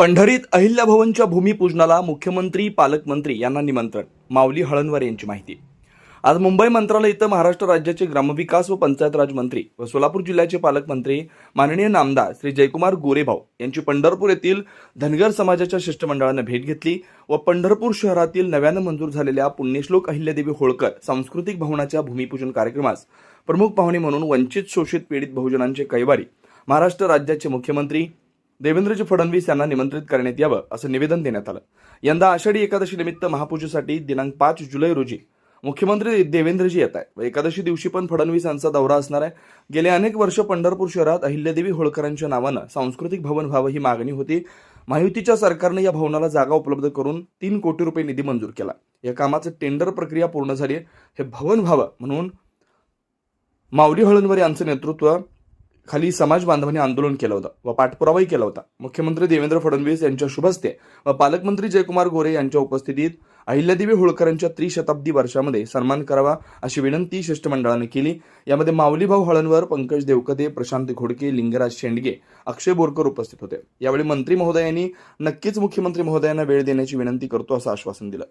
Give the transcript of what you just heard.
पंढरीत अहिल्याभवनच्या भूमिपूजनाला मुख्यमंत्री पालकमंत्री यांना निमंत्रण माऊली हळणवार यांची माहिती. आज मुंबई मंत्रालय इथं महाराष्ट्र राज्याचे ग्रामविकास व पंचायत राज मंत्री व सोलापूर जिल्ह्याचे पालकमंत्री माननीय नामदार श्री जयकुमार गोरेभाऊ यांची पंढरपूर येथील धनगर समाजाच्या शिष्टमंडळानं भेट घेतली व पंढरपूर शहरातील नव्यानं मंजूर झालेल्या पुण्यश्लोक अहिल्यादेवी होळकर सांस्कृतिक भवनाच्या भूमिपूजन कार्यक्रमास प्रमुख पाहुणे म्हणून वंचित शोषित पीडित बहुजनांचे कैवारी महाराष्ट्र राज्याचे मुख्यमंत्री देवेंद्रजी फडणवीस यांना निमंत्रित करण्यात यावं असं निवेदन देण्यात आलं. यंदा आषाढी एकादशी निमित्त महापूजेसाठी दिनांक पाच जुलै रोजी मुख्यमंत्री देवेंद्रजी येत आहे व एकादशी दिवशी पण फडणवीस यांचा दौरा असणार आहे. गेले अनेक वर्ष पंढरपूर शहरात अहिल्यादेवी होळकरांच्या नावानं सांस्कृतिक भवन व्हावं ही मागणी होती. महायुतीच्या सरकारनं या भवनाला जागा उपलब्ध करून तीन कोटी रुपये निधी मंजूर केला. या कामाचं टेंडर प्रक्रिया पूर्ण झाली हे भवन व्हावं म्हणून माऊली हळणवर यांचं नेतृत्व खाली समाज बांधवांनी आंदोलन केलं होतं व पाठपुरावाही केला होता. मुख्यमंत्री देवेंद्र फडणवीस यांच्या शुभस्ते व पालकमंत्री जयकुमार गोरे यांच्या उपस्थितीत अहिल्यादेवी होळकरांच्या त्रिशताब्दी वर्षामध्ये सन्मान करावा अशी विनंती शिष्टमंडळाने केली. यामध्ये माऊलीभाऊ हळणवर पंकज देवकते प्रशांत घोडके लिंगराज शेंडगे अक्षय बोरकर उपस्थित होते. यावेळी मंत्री महोदयांनी नक्कीच मुख्यमंत्री महोदयांना वेळ देण्याची विनंती करतो असं आश्वासन दिलं.